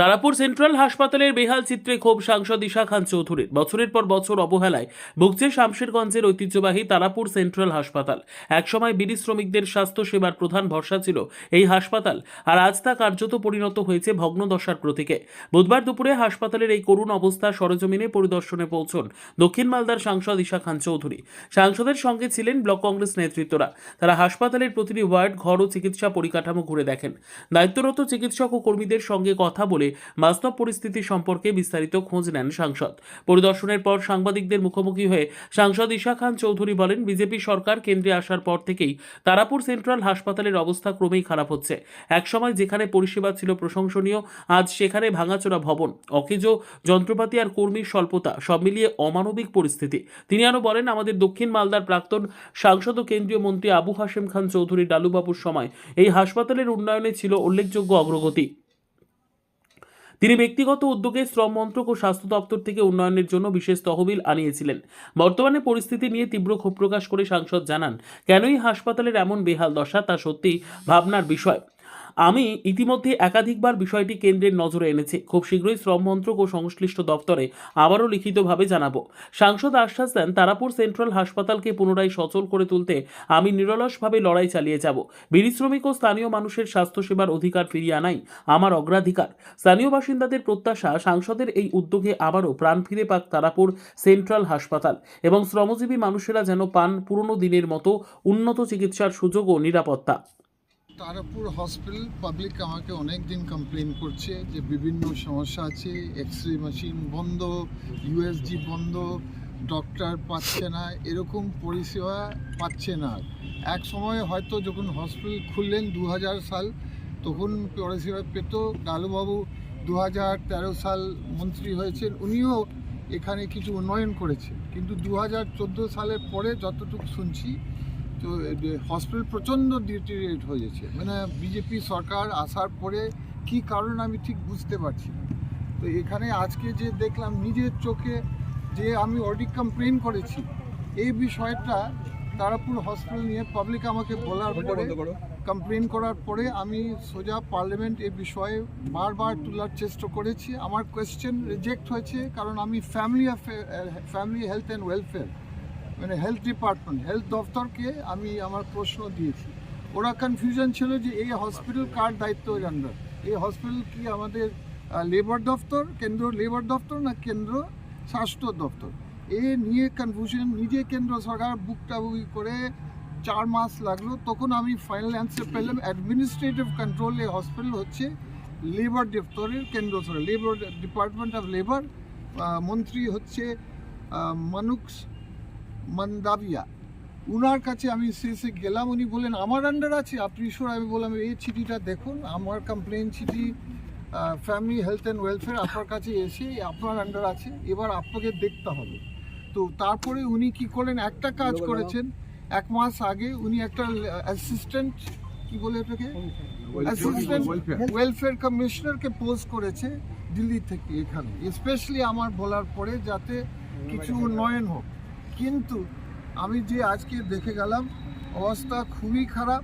Tarapur central হাসপাতালের বেহাল চিত্রে ক্ষোভ সাংসদ ঈশা খান চৌধুরীর। বছরের পর বছর অবহেলায় ভুগছে শামশেরগঞ্জের ঐতিহ্যবাহী তারাপুর সেন্ট্রাল হাসপাতাল। একসময় বিড়ি শ্রমিকদের স্বাস্থ্য সেবার প্রধান ভরসা ছিল এই হাসপাতাল, আর আজ তা কার্যত পরিণত হয়েছে ভগ্নদশার প্রতীকে। বুধবার দুপুরে হাসপাতালের এই করুণ অবস্থা সরজমিনে পরিদর্শনে পৌঁছন দক্ষিণ মালদার সাংসদ ঈশা খান চৌধুরী। সাংসদের সঙ্গে ছিলেন ব্লক কংগ্রেস নেতৃত্বরা। তারা হাসপাতালের প্রতিটি ওয়ার্ড, ঘর ও চিকিৎসা পরিকাঠামো ঘুরে দেখেন। দায়িত্বরত চিকিৎসক ও কর্মীদের সঙ্গে কথা বলে বাস্তব পরিস্থিতি সম্পর্কে বিস্তারিত খোঁজ নেন সাংসদ। পরিদর্শনের পর সাংবাদিকদের মুখোমুখি হয়ে সাংসদ ঈশা খান চৌধুরী বলেন, বিজেপি সরকার কেন্দ্রে আসার পর থেকেই তারাপুর সেন্ট্রাল হাসপাতালের অবস্থা ক্রমেই খারাপ হচ্ছে। একসময় যেখানে পরিষেবা ছিল প্রশংসনীয়, আজ সেখানে ভাঙাচোরা ভবন, অকেজ, যন্ত্রপাতি আর কর্মীর স্বল্পতা সব মিলিয়ে অমানবিক পরিস্থিতি। তিনি আরও বলেন, আমাদের দক্ষিণ মালদার প্রাক্তন সাংসদ ও কেন্দ্রীয় মন্ত্রী আবু হাশেম খান চৌধুরী ডালুবাবুর সময় এই হাসপাতালের উন্নয়নে ছিল উল্লেখযোগ্য অগ্রগতি। তিনি ব্যক্তিগত উদ্যোগে শ্রম মন্ত্রক ও স্বাস্থ্য দপ্তর থেকে উন্নয়নের জন্য বিশেষ তহবিল আনিয়েছিলেন। বর্তমানে পরিস্থিতি নিয়ে তীব্র ক্ষোভ প্রকাশ করে সাংসদ জানান, কেনই হাসপাতালের এমন বেহাল দশা তা সত্যি ভাবনার বিষয়। আমি ইতিমধ্যে একাধিকবার বিষয়টি কেন্দ্রের নজরে এনেছি। খুব শীঘ্রই শ্রম মন্ত্রক ও সংশ্লিষ্ট দপ্তরে আবারও লিখিতভাবে জানাব। সাংসদ আশ্বাস দেন, তারাপুর সেন্ট্রাল হাসপাতালকে পুনরায় সচল করে তুলতে আমি নিরলসভাবে লড়াই চালিয়ে যাব। বিড়ি শ্রমিক ও স্থানীয় মানুষের স্বাস্থ্যসেবার অধিকার ফিরিয়ে আনাই আমার অগ্রাধিকার। স্থানীয় বাসিন্দাদের প্রত্যাশা, সাংসদের এই উদ্যোগে আবারও প্রাণ ফিরে পাক তারাপুর সেন্ট্রাল হাসপাতাল এবং শ্রমজীবী মানুষেরা যেন পান পুরনো দিনের মতো উন্নত চিকিৎসার সুযোগ ও নিরাপত্তা। তারাপুর হসপিটাল পাবলিক আমাকে অনেক দিন কমপ্লেন করছে যে বিভিন্ন সমস্যা আছে এক্স রে মেশিন বন্ধ ইউএসজি বন্ধ ডক্টর পাচ্ছে না, এরকম পরিষেবা পাচ্ছে না। এক সময় হয়তো যখন হসপিটাল খুললেন দু হাজার সাল, তখন পরিষেবা পেত। ডালুবাবু দু হাজার সাল মন্ত্রী হয়েছেন, উনিও এখানে কিছু উন্নয়ন করেছে কিন্তু দু হাজার চোদ্দ সালের পরে যতটুকু শুনছি তো হসপিটাল প্রচণ্ড ডিটেরিয়েট হয়েছে মানে বিজেপি সরকার আসার পরে কি কারণ আমি ঠিক বুঝতে পারছি না। তো এখানে আজকে যে দেখলাম নিজের চোখে যে আমি অলরেডি কমপ্লেন করেছি এই বিষয়টা তারাপুর হসপিটাল নিয়ে পাবলিক আমাকে বলার পরে কমপ্লেন করার পরে আমি সোজা পার্লামেন্ট এই বিষয়ে বারবার তোলার চেষ্টা করেছি। আমার কোয়েশ্চেন রিজেক্ট হয়েছে কারণ আমি family family health and welfare মানে হেলথ ডিপার্টমেন্ট হেলথ দফতরকে আমি আমার প্রশ্ন দিয়েছি। ওরা কনফিউশন ছিল যে এই হসপিটাল কার দায়িত্ব আন্ডার এই হসপিটাল কি আমাদের লেবার দফতর, কেন্দ্র লেবার দফতর না কেন্দ্র স্বাস্থ্য দফতর? এ নিয়ে কনফিউশন নিজে কেন্দ্র সরকার বুকটা বুকি করে চার মাস লাগল। তখন আমি ফাইনাল অ্যান্সার পেলাম অ্যাডমিনিস্ট্রেটিভ কন্ট্রোল এই হসপিটাল হচ্ছে লেবার দপ্তরের কেন্দ্র সরকার লেবার ডিপার্টমেন্ট অফ লেবার মন্ত্রী হচ্ছে মানুষ মান্দাবিয়া। উনার কাছে আমি শেষে গেলাম উনি বললেন আমার আন্ডার আছে আপনি ঈশ্বর আমি বললাম এই চিঠিটা দেখুন আমার কমপ্লেন চিঠি ফ্যামিলি হেলথ অ্যান্ড ওয়েলফেয়ার আপনার কাছে এসে আপনার আন্ডার আছে এবার আপনাকে দেখতে হবে। তো তারপরে উনি কি করলেন একটা কাজ করেছেন এক মাস আগে উনি একটা অ্যাসিস্ট্যান্ট কি বলে এটাকে অ্যাসিস্ট্যান্ট ওয়েলফেয়ার কমিশনারকে পোস্ট করেছে দিল্লি থেকে এখানে স্পেশালি আমার বলার পরে যাতে কিছু উন্নয়ন হোক। কিন্তু আমি যে আজকে দেখে গেলাম, অবস্থা খুবই খারাপ।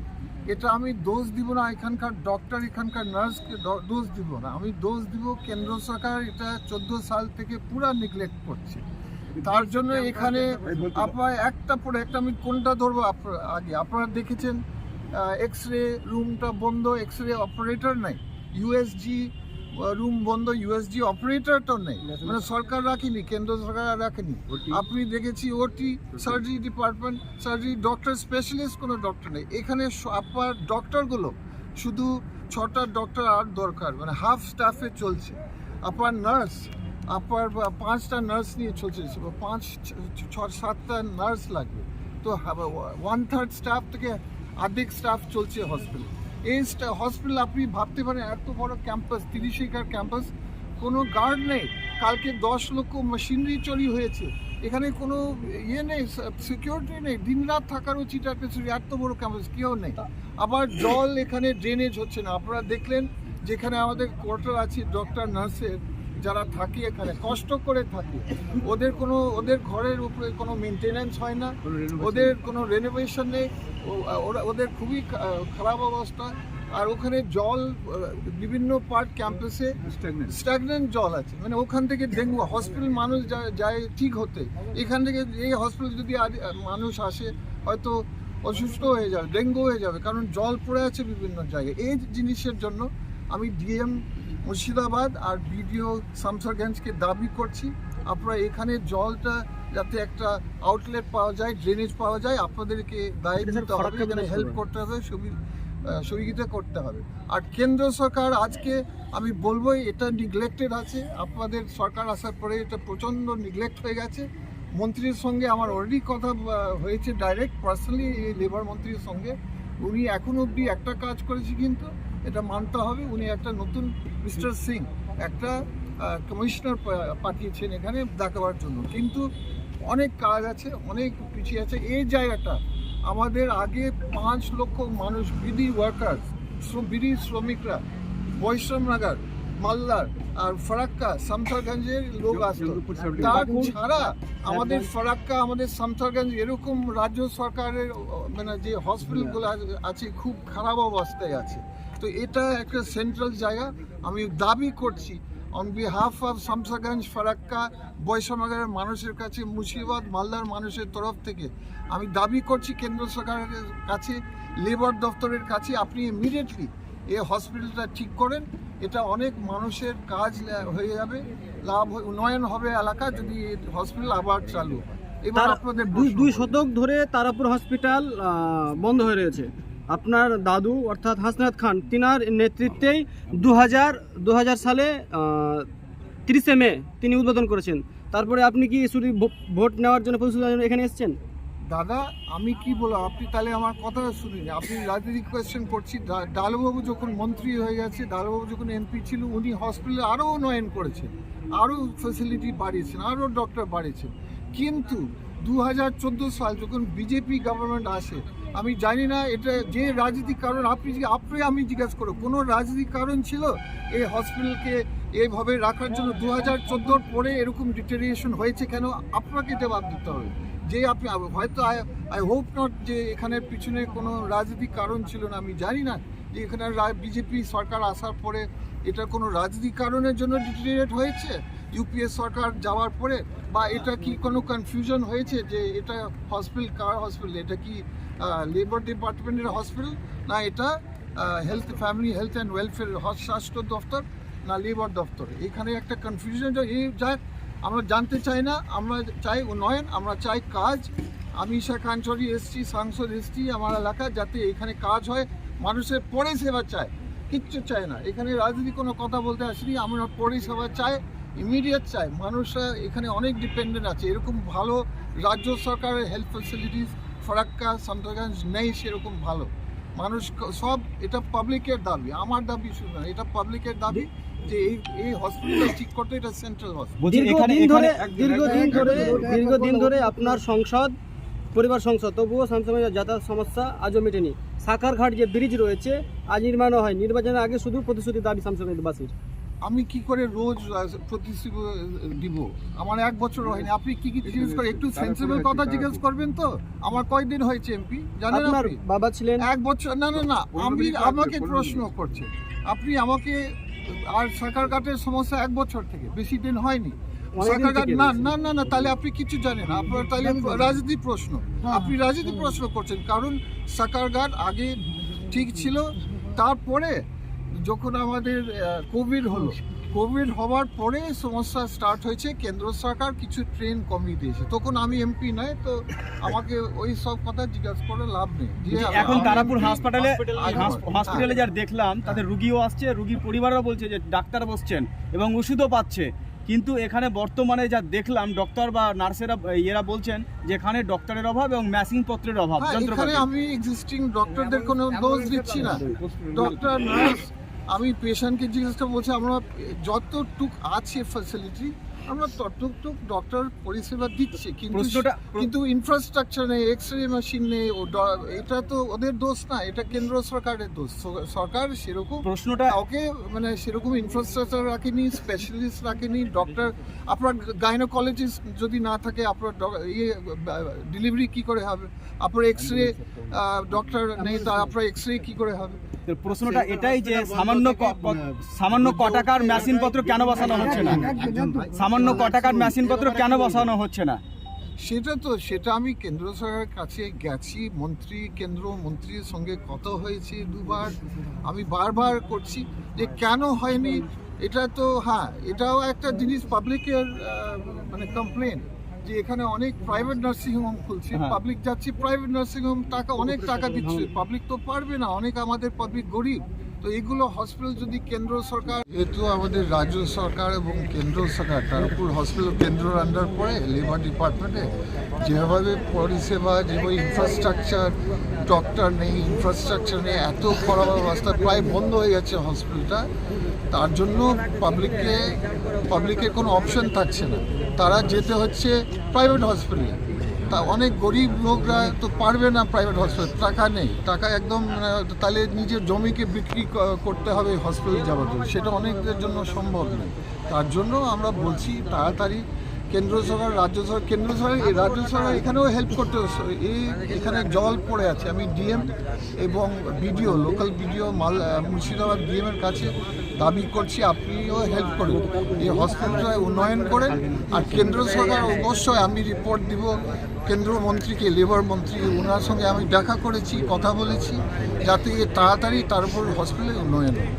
এটা আমি দোষ দিব না, এখানকার ডক্টর এখানকার নার্সকে দোষ দিব না। আমি দোষ দিব কেন্দ্র সরকার এটা চোদ্দ সাল থেকে পুরা নেগলেক্ট করছে। তার জন্য এখানে আপনার একটা পরে একটা আমি কোনটা ধরবো আগে? আপনারা দেখেছেন এক্স রে রুমটা বন্ধ এক্স রে অপারেটর নাই ইউএসজি রুম বন্ধ ইউএসজি অপারেটর তো নেই। মানে সরকার রাখেনি কেন্দ্র সরকার রাখেনি। আপনি দেখেছি OT surgery department surgery doctor specialist কোনো ডক্টর নেই। এখানে আপনার ডক্টরগুলো শুধু ছটা ডক্টর আর দরকার মানে হাফ স্টাফে চলছে। আপনার নার্স আপনার পাঁচটা নার্স নিয়ে চলছে। পাঁচ ছ- সাতটা নার্স লাগবে। তো ওয়ান থার্ড স্টাফ থেকে অর্ধেক স্টাফ চলছে হসপিটাল এই হসপিটাল আপনি ভাবতে পারেন এত বড় ক্যাম্পাস তিরিশ একর ক্যাম্পাস কোনো গার্ড নেই। কালকে দশ লক্ষ মেশিনারি চুরি হয়েছে। এখানে কোনো ইয়ে নেই সিকিউরিটি নেই। দিনরাত থাকার উচিত একটা চুরি এত বড় ক্যাম্পাস কেউ নেই। আবার জল এখানে ড্রেনেজ হচ্ছে না। আপনারা দেখলেন যেখানে আমাদের কোয়ার্টার আছে ডক্টর নার্সের যারা থাকে এখানে কষ্ট করে থাকে। ওদের কোনো ওদের ঘরের উপরে কোনো মেনটেনেন্স হয় না। ওদের কোনো রেনোভেশন নেই। ওরা ওদের খুবই খারাপ অবস্থা। আর ওখানে জল বিভিন্ন পার্ট ক্যাম্পাসে স্ট্যাগনেন্ট জল আছে। মানে ওখান থেকে ডেঙ্গু হসপিটাল মানুষ যা- যায় ঠিক হতে। এখান থেকে এই হসপিটাল যদি মানুষ আসে হয়তো অসুস্থ হয়ে যাবে ডেঙ্গু হয়ে যাবে। কারণ জল পড়ে আছে বিভিন্ন জায়গায়। এই জিনিসের জন্য আমি ডিএম মুর্শিদাবাদ আর বিডিও শামসারগঞ্জকে দাবি করছি। আপনারা এখানে জলটা যাতে একটা আউটলেট পাওয়া যায় ড্রেনেজ পাওয়া যায় আপনাদেরকে দায়ী দিতে হবে এখানে হেল্প করতে হবে সহযোগিতা করতে হবে। আর কেন্দ্র সরকার আজকে আমি বলব এটা নিগলেক্টেড আছে। আপনাদের সরকার আসার পরে এটা প্রচণ্ড নিগলেক্ট হয়ে গেছে। মন্ত্রীর সঙ্গে আমার অলরেডি কথা হয়েছে ডাইরেক্ট পার্সোনালি এই লেবার মন্ত্রীর সঙ্গে। উনি এখন অবধি একটা কাজ করেছে কিন্তু এটা মানতে হবে। উনি একটা নতুন মিস্টার সিং একটা কমিশনার পাঠিয়েছেন এখানে দেখাবার জন্য। কিন্তু অনেক কাজ আছে অনেক পিছিয়ে আছে। এই জায়গাটা আমাদের আগে পাঁচ লক্ষ মানুষ বিডি ওয়ার্কার বিডি শ্রমিকরা বৈষ্ণবনগর মালদার আর ফারাক্কা শামসারগঞ্জের লোক আসতো। তার ছাড়া আমাদের ফারাক্কা আমাদের শামসারগঞ্জ এরকম রাজ্য সরকারের মানে যে হসপিটালগুলো আছে খুব খারাপ অবস্থায় আছে। তো এটা একটা সেন্ট্রাল জায়গা। আমি দাবি করছি on behalf of Samserganj Farakka বৈষ্ণবনগরের মানুষের কাছে মুর্শিদাবাদ মালদার মানুষের তরফ থেকে আমি দাবি করছি কেন্দ্র সরকারের কাছে লেবার দপ্তরের কাছে আপনি ইমিডিয়েটলি এই হসপিটালটা ঠিক করেন। এটা অনেক মানুষের কাজ হয়ে যাবে লাভ উন্নয়ন হবে এলাকা যদি হসপিটাল আবার চালু হয়। এবার আপনাদের দুই দুই শতক ধরে তারাপুর হসপিটাল বন্ধ হয়ে রয়েছে। আপনার দাদু অর্থাৎ হাসনাত খান, তিনার নেতৃত্বেই দু হাজার দু হাজার সালে তিরিশে মে তিনি উদ্বোধন করেছেন। তারপরে আপনি কি শুধু ভোট নেওয়ার জন্য প্রতিশ্রুতি এখানে এসেছেন? দাদা, আমি কি বলব আপনি তাহলে আমার কথা শুনিনি। আপনি রাজনীতিক কোয়েশ্চেন করছি। ডালবাবু যখন মন্ত্রী হয়ে গেছে, ডালবাবু যখন এমপি ছিল, উনি হসপিটালে আরও উন্নয়ন করেছেন। আরও ফেসিলিটি বাড়িয়েছেন, আরও ডক্টর বাড়িয়েছেন। কিন্তু দু হাজার চোদ্দ সাল যখন বিজেপি গভর্নমেন্ট আসে, আমি জানি না এটা যে রাজনৈতিক কারণ, আপনি আপনি আমি জিজ্ঞাসা করো, কোনো রাজনৈতিক কারণ ছিল এই হসপিটালকে এইভাবে রাখার জন্য দু হাজার চোদ্দোর পরে এরকম ডিটেরিয়েশন হয়েছে কেন? আপনাকে জবাব দিতে হবে। যে আপনি, হয়তো আই আই হোপ নট যে এখানের পিছনে কোনো রাজনৈতিক কারণ ছিল না, আমি জানি না যে এখানে বিজেপি সরকার আসার পরে এটা কোনো রাজনৈতিক কারণের জন্য ডিটেরিয়েট হয়েছে? ইউপিএ সরকার যাওয়ার পরে বা এটা কি কোনো কনফিউশন হয়েছে যে এটা হসপিটাল কার হসপিটাল এটা কি লেবার ডিপার্টমেন্টের হসপিটাল না এটা health family health and welfare স্বাস্থ্য দপ্তর না লেবার দপ্তর এখানে একটা কনফিউশন এই যাক আমরা জানতে চাই না, আমরা চাই উন্নয়ন, আমরা চাই কাজ। আমি ঈশা কাঞ্চরি এসছি, সাংসদ এসছি আমার এলাকা যাতে এখানে কাজ হয়, মানুষের পরিষেবা চায়, কিচ্ছু চায় না। এখানে রাজনীতি কোনো কথা বলতে আসেনি, আমরা পরিষেবা চাই ইমিডিয়েট চাই মানুষরা এখানে অনেক ডিপেন্ডেন্ট আছে। এরকম ভালো রাজ্য সরকারের হেলথ ফেসিলিটিস ফরাক্কা সান্তগঞ্জ নেই সেরকম ভালো। মানুষ সব এটা পাবলিকের দাবি। আমার দাবি শুধু না এটা পাবলিকের দাবি যে এই এই হসপিটাল ঠিক করতে এটা সেন্ট্রাল হসপিটাল দীর্ঘদিন ধরে দীর্ঘদিন ধরে দীর্ঘদিন ধরে আপনার সংসদ পরিবার সংসদ তবুও সামসামের যাতায়াত সমস্যা আজও মেটেনি। সাকারঘাট যে ব্রিজ রয়েছে আজ নির্মাণও হয় নির্বাচনের আগে শুধু প্রতিশ্রুতি দাবি সামসামেরবাসীর আমি কি করে রোজ প্রতিশ্রুতি দিব? আমার এক বছর হয়নি। আপনি কি কি জিজ্ঞেস করে একটু সেন্সিবল কথা জিজ্ঞেস করবেন তো? আমার কয়দিন হয়েছে এমপি? জানেন আপনার আপনি? বাবা ছিলেন? এক বছর না না না। আমি আমাকে প্রশ্ন করছে। আপনি আমাকে আর সাকারঘাটের সমস্যা এক বছর থেকে। বেশি দিন হয়নি। না না না না তাহলে আপনি কিছু জানেন আপনার তাহলে রাজনীতি প্রশ্ন। আপনি রাজনীতি প্রশ্ন করছেন। কারণ সাকারঘাট আগে ঠিক ছিল তারপরে যখন আমাদের কোভিড হলো কোভিড হওয়ার পরে সমস্যা স্টার্ট হয়েছে কেন্দ্র সরকার কিছু ট্রেন কমিয়ে দিয়েছে। তখন আমি এমপি নয় তো আমাকে ওই সব কথা জিজ্ঞাসা করে লাভ নেই। এখন তারাপুর হাসপাতালে আগে হাস- বল। হসপিটালে যার দেখলাম তাদের রুগীও আসছে রুগীর পরিবারও বলছে যে ডাক্তার বসছেন এবং ওষুধও পাচ্ছে। কিন্তু এখানে বর্তমানে যা দেখলাম ডক্টর বা নার্সেরা এরা বলছেন যে এখানে ডক্টরের অভাব এবং ম্যাসিং পত্রের অভাব হ্যাঁ, এখানে আমি এক্সিস্টিং ডক্টরদের কোনো দোষ দিচ্ছি না। ডক্টর নার্স আমি পেশেন্টকে জিজ্ঞাসা বলছি আমরা যতটুক আছে ফ্যাসিলিটি আমরা ততটুক ডক্টর পরিষেবা দিচ্ছি কিন্তু কিন্তু ইনফ্রাস্ট্রাকচার নেই এক্স রে মেশিন নেই ও ড- এটা তো ওদের দোষ না এটা কেন্দ্র সরকারের দোষ। সরকার সেরকম প্রশ্নটা ওকে মানে সেরকম ইনফ্রাস্ট্রাকচার রাখেনি স্পেশালিস্ট রাখেনি ডক্টর আপনার গাইনোকোলজিস্ট যদি না থাকে আপনার ইয়ে ডেলিভারি কি করে হবে? আপনার এক্স রে ডক্টর নেই তা আপনার এক্স রে কি করে হবে? প্রশ্নটা এটাই যে সামান্য সামান্য ক টাকার মেশিন পত্র কেন বসানো হচ্ছে না? সামান্য ক টাকার মেশিন পত্র কেন বসানো হচ্ছে না? সেটা তো সেটা আমি কেন্দ্র সরকারের কাছে গেছি মন্ত্রী কেন্দ্র মন্ত্রীর সঙ্গে কথা হয়েছে দুবার আমি বারবার করছি যে কেন হয়নি? এটা তো হ্যাঁ এটাও একটা জিনিস পাবলিকের মানে কমপ্লেন যে এখানে অনেক প্রাইভেট নার্সিং হোম খুলছে হ্যাঁ। পাবলিক যাচ্ছে প্রাইভেট নার্সিং হোম টাকা অনেক টাকা দিচ্ছে। পাবলিক তো পারবে না অনেক আমাদের পাবলিক গরিব। তো এগুলো হসপিটাল যদি কেন্দ্র সরকার যেহেতু আমাদের রাজ্য সরকার এবং কেন্দ্র সরকার তারপর হসপিটাল কেন্দ্রের আন্ডার পড়ে লেবার ডিপার্টমেন্টে যেভাবে পরিষেবা যেভাবে ইনফ্রাস্ট্রাকচার ডক্টর নেই ইনফ্রাস্ট্রাকচার নেই এত খারাপ অবস্থা প্রায় বন্ধ হয়ে গেছে হসপিটালটা তার জন্য পাবলিককে পাবলিকের কোনো অপশন থাকছে না। তারা যেতে হচ্ছে প্রাইভেট হসপিটালে তা অনেক গরিব লোকরা তো পারবে না প্রাইভেট হসপিটাল টাকা নেই। টাকা একদম, তাহলে নিজের জমিকে বিক্রি করতে হবে হসপিটালে যাওয়ার জন্য। সেটা অনেকদের জন্য সম্ভব নয়। তার জন্য আমরা বলছি তাড়াতাড়ি কেন্দ্র সরকার, রাজ্য সরকার, কেন্দ্র সরকার রাজ্য সরকার এখানেও হেল্প করতে এই এখানে জল পড়ে আছে। আমি ডিএম এবং বিডিও লোকাল বিডিও মাল মুর্শিদাবাদ ডিএমের কাছে দাবি করছি, আপনিও হেল্প করুন। এই হসপিটালটা উন্নয়ন করেন আর কেন্দ্র সরকার অবশ্যই আমি রিপোর্ট দিব। কেন্দ্র মন্ত্রীকে লেবার মন্ত্রী ওনার সঙ্গে আমি দেখা করেছি, কথা বলেছি, যাতে তাড়াতাড়ি তার উপর হসপিটালে উন্নয়ন হয়।